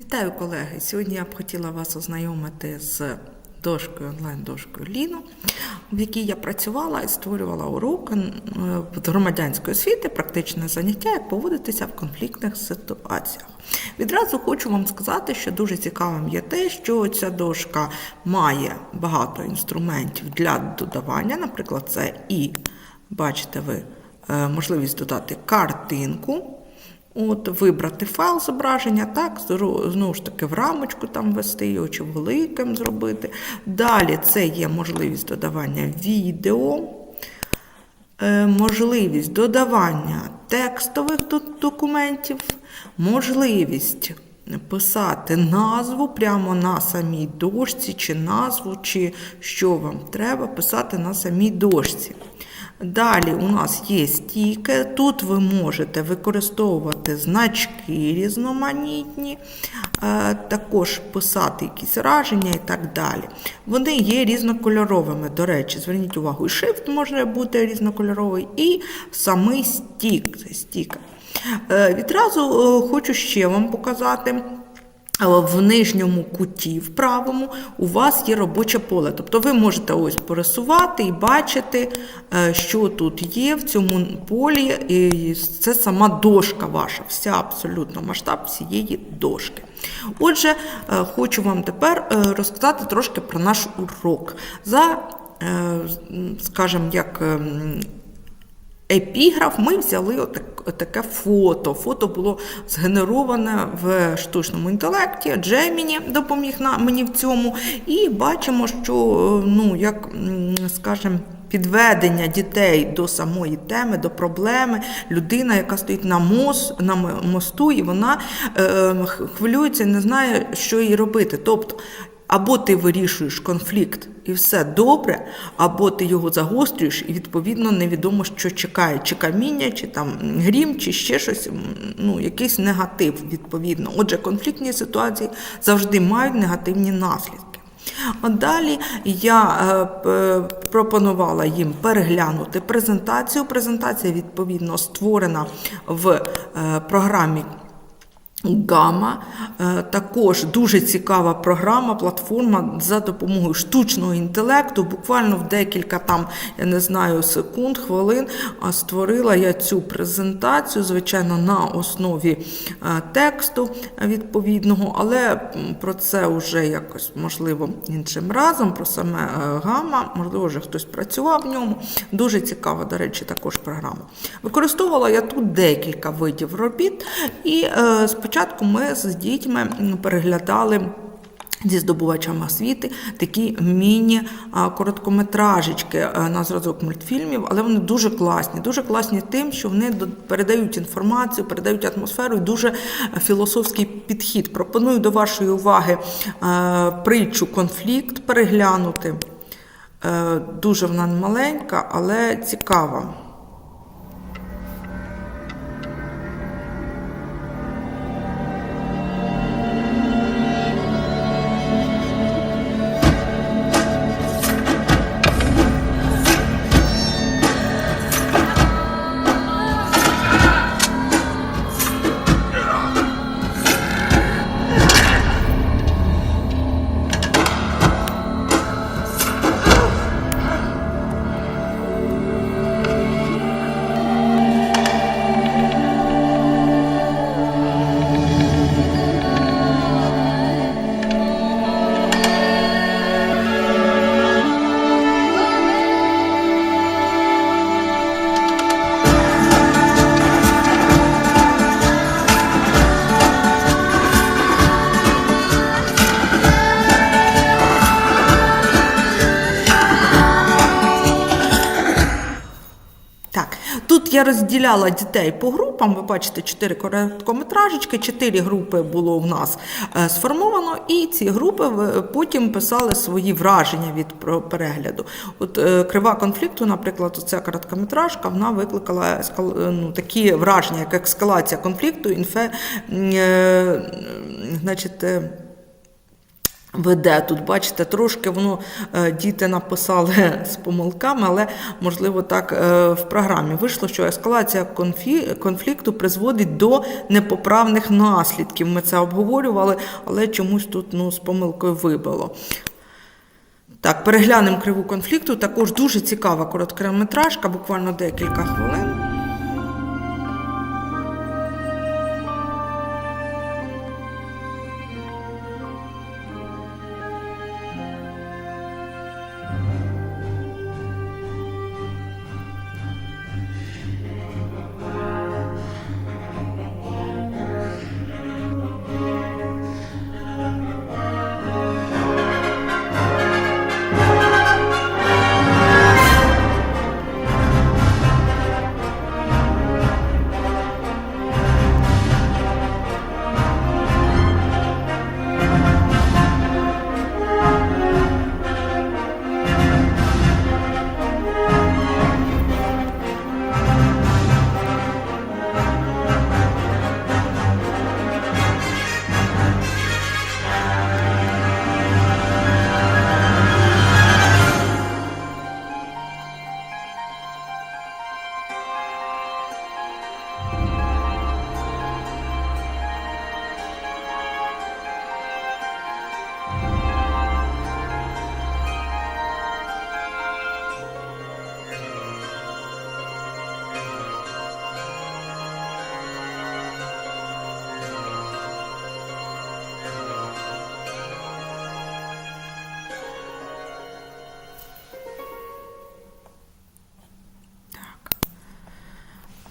Вітаю, колеги! Сьогодні я б хотіла вас ознайомити з дошкою, онлайн-дошкою Ліно, в якій я працювала і створювала урок е, громадянської освіти, практичне заняття, як поводитися в конфліктних ситуаціях. Відразу хочу вам сказати, що дуже цікавим є те, що ця дошка має багато інструментів для додавання. Наприклад, це і бачите ви е, можливість додати картинку. От, вибрати файл зображення, так, знову ж таки в рамочку там ввести його чи великим зробити. Далі це є можливість додавання відео, е, можливість додавання текстових документів, можливість писати назву прямо на самій дошці, чи назву, чи що вам треба писати на самій дошці. Далі у нас є стійки. Тут ви можете використовувати значки різноманітні, е, також писати якісь враження і так далі. Вони є різнокольоровими. До речі, зверніть увагу, і шрифт може бути різнокольоровий, і самий стік. Це Відразу е, хочу ще вам показати. В нижньому куті, в правому, у вас є робоче поле. Тобто ви можете ось пересувати і бачити, е, що тут є в цьому полі. І це сама дошка ваша, вся абсолютно масштаб всієї дошки. Отже, е, хочу вам тепер е, розказати трошки про наш урок. За, скажімо, як. Епіграф ми взяли отак, таке фото. Фото було згенероване в штучному інтелекті. Джеміні допоміг мені в цьому. І бачимо, що е, ну, як скажімо, підведення дітей до самої теми, до проблеми, людина, яка стоїть на мос, на мосту, і вона е, хвилюється не знає, що їй робити. Тобто або ти вирішуєш конфлікт і все добре, або ти його загострюєш, і відповідно невідомо, що чекає, чи каміння, чи там грім, чи ще щось, ну якийсь негатив відповідно. Отже, конфліктні ситуації завжди мають негативні наслідки. От далі я е, п- пропонувала їм переглянути презентацію. Презентація відповідно створена в е, програмі. Гама Е, також дуже цікава програма, платформа за допомогою штучного інтелекту. Буквально в декілька там, я не знаю, секунд, хвилин створила я цю презентацію, звичайно, на основі е, тексту відповідного, але про це вже якось можливо іншим разом. Про саме е, гама, можливо, вже хтось працював в ньому. Дуже цікава, до речі, також програма. Використовувала я тут декілька видів робіт, і е, спочатку ми з дітьми переглядали. Зі здобувачами освіти такі міні-короткометражечки е, на зразок мультфільмів, але вони дуже класні. Дуже класні тим, що вони передають інформацію, передають атмосферу і дуже філософський підхід. Пропоную до вашої уваги е, притчу конфлікт переглянути. Е, Дуже вона маленька, але цікава. Я розділяла дітей по групам. Ви бачите, чотири короткометражечки, чотири групи було в нас е, сформовано, і ці групи потім писали свої враження від перегляду. От е, крива конфлікту, наприклад, ця короткометражка, вона викликала е, ну, такі враження, як ескалація конфлікту, інфе, е, значить. Веде тут, бачите, трошки воно е, діти написали з помилками, але можливо так е, в програмі вийшло, що ескалація конфлікту призводить до непоправних наслідків. Ми це обговорювали, але чомусь тут ну, з помилкою вибило. Так, переглянемо криву конфлікту. Також дуже цікава короткометражка, буквально декілька хвилин.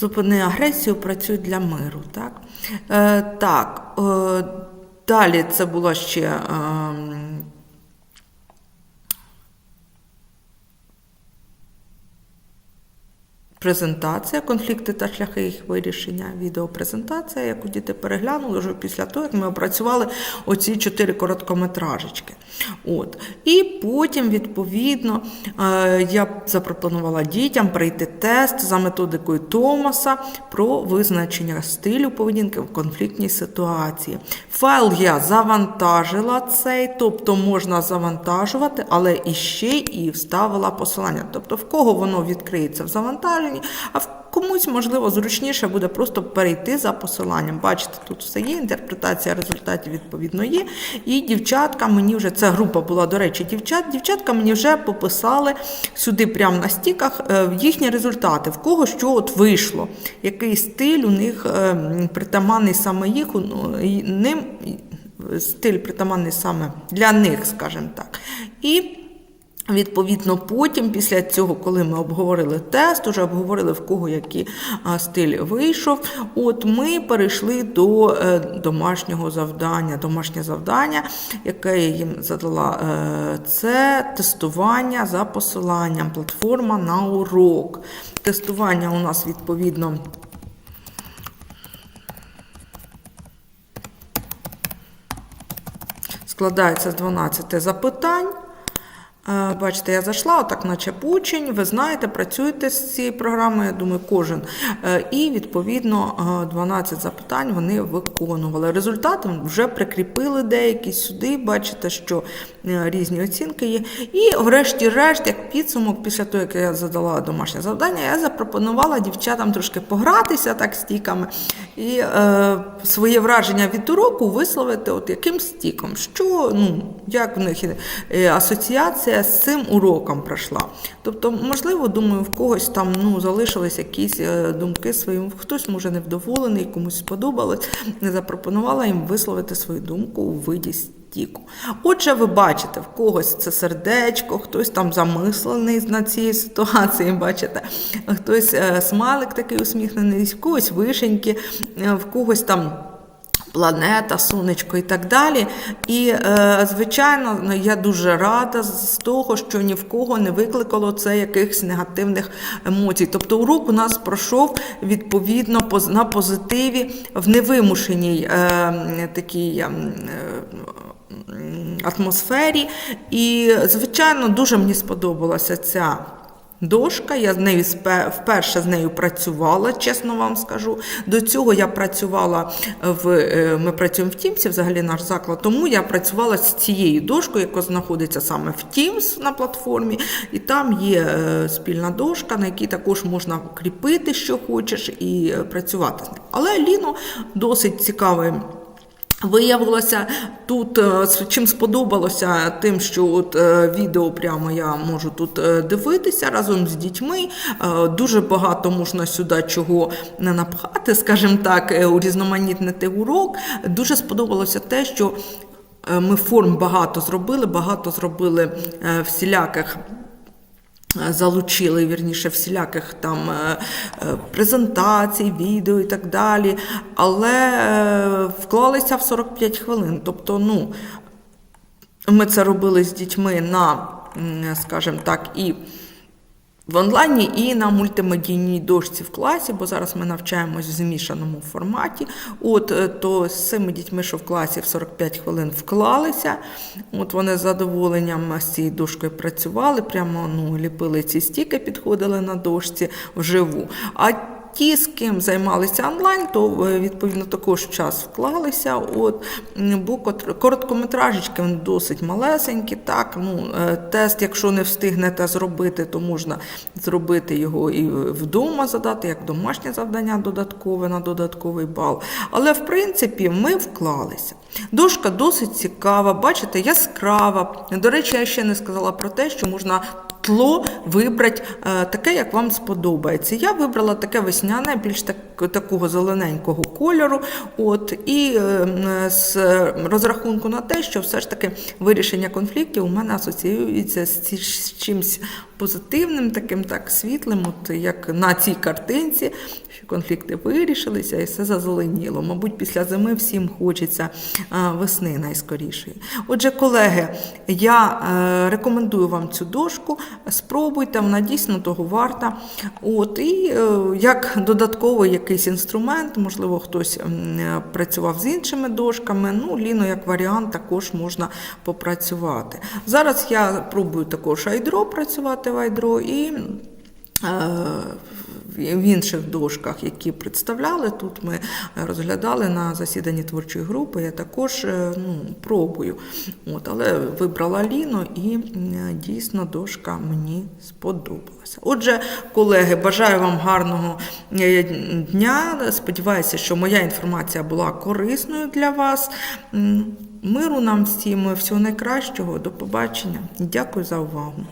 Зупини агресію, працюй для миру. Так, е, так е, далі це було ще. Презентація, конфлікти та шляхи їх вирішення. Відеопрезентація, яку діти переглянули вже після того, як ми опрацювали оці чотири короткометражечки. От. І потім, відповідно, е, я запропонувала дітям пройти тест за методикою Томаса про визначення стилю поведінки в конфліктній ситуації. Файл я завантажила цей, тобто можна завантажувати, але іще і вставила посилання. Тобто, в кого воно відкриється в завантаженні, а в комусь, можливо, зручніше буде просто перейти за посиланням. Бачите, тут все є, інтерпретація результатів відповідно є. І дівчатка мені вже, ця група була, до речі, дівчат, дівчатка мені вже пописали сюди прямо на стіках е, їхні результати, в кого що от вийшло, який стиль у них е, притаманний саме їх, ну, ним стиль притаманний саме для них, скажімо так. І Відповідно, потім, після цього, коли ми обговорили тест, уже обговорили в кого який стиль вийшов. От ми перейшли до е, домашнього завдання. Домашнє завдання, яке я їм задала, е, це тестування за посиланням, платформа на урок. Тестування у нас відповідно. Складається з 12 запитань. Е, Бачите, я зайшла, отак, наче учень. Ви знаєте, працюєте з цією програмою, я думаю, кожен. Е, І відповідно е, 12 запитань вони виконували. Результати вже прикріпили деякі сюди. Бачите, що е, різні оцінки є. І, врешті-решт, як підсумок, після того, як я задала домашнє завдання, я запропонувала дівчатам трошки погратися так стіками і е, своє враження від уроку висловити от яким стіком, що ну, як в них е, асоціація з цим уроком пройшла. Тобто, можливо, думаю, в когось там ну, залишились якісь е, думки свої, хтось може невдоволений, комусь сподобалось. Не запропонувала їм висловити свою думку у виді стіку. Отже, ви бачите, в когось це сердечко, хтось там замислений над цією ситуацією, бачите, хтось е, смайлик такий усміхнений, в когось вишеньки, е, в когось там. Планета, сонечко і так далі. І, е, звичайно, ну, я дуже рада з того, що ні в кого не викликало це якихось негативних емоцій. Тобто урок у нас пройшов відповідно на позитиві в невимушеній е, такій. е, атмосфері. І, звичайно, дуже мені сподобалася ця Дошка, я з нею вперше з нею працювала, чесно вам скажу. До цього я працювала в е, ми працюємо в Teams, взагалі наш заклад. Тому я працювала з цією дошкою, яка знаходиться саме в Teams на платформі, і там є е, спільна дошка, на якій також можна кріпити, що хочеш, і е, працювати з ним. Але Ліно досить цікавий. Виявилося тут, е, чим сподобалося, тим, що от е, відео прямо я можу тут е, дивитися разом з дітьми. Дуже багато можна сюди чого не напхати, скажімо так, урізноманітнити урок. Дуже сподобалося те, що ми форм багато зробили, багато зробили всіляких. Залучили вірніше всіляких там е, е, презентацій, відео і так далі, але е, вклалися в 45 хвилин. Тобто, ну, ми це робили з дітьми на, скажімо так, і в онлайні, і на мультимедійній дошці в класі, бо зараз ми навчаємось в змішаному форматі. От е, то з цими дітьми, що в класі в 45 хвилин вклалися. От вони з задоволенням з цією дошкою працювали, прямо ну, ліпили ці стіки, підходили на дошці вживу. А Ті, з ким займалися онлайн, то е, відповідно також час вклалися. От бо короткометражечки вони досить малесенькі. Так, ну е, тест, якщо не встигнете зробити, то можна зробити його і вдома задати, як домашнє завдання додаткове на додатковий бал. Але в принципі ми вклалися. Дошка досить цікава, бачите, яскрава. До речі, я ще не сказала про те, що можна тло вибрати е, таке, як вам сподобається. Я вибрала таке весняне, більш так, такого зелененького кольору. От, і е, з розрахунку на те, що все ж таки вирішення конфліктів у мене асоціюється з, з чимось позитивним, таким так світлим, от як на цій картинці, конфлікти вирішилися і все зазеленіло. Мабуть, після зими всім хочеться весни найскорішої. Отже, колеги, я е, рекомендую вам цю дошку. Спробуйте, вона дійсно того варта. От, і е, як додатковий якийсь інструмент, можливо, хтось е, працював з іншими дошками. Ну, Ліно, як варіант, також можна попрацювати. Зараз я пробую також айдро працювати в айдро і. В інших дошках, які представляли, тут ми розглядали на засіданні творчої групи. Я також е, ну, пробую. От, але вибрала Ліно і дійсно дошка мені сподобалася. Отже, колеги, бажаю вам гарного е, дня. Сподіваюся, що моя інформація була корисною для вас. Миру нам всім, всього найкращого. До побачення. Дякую за увагу.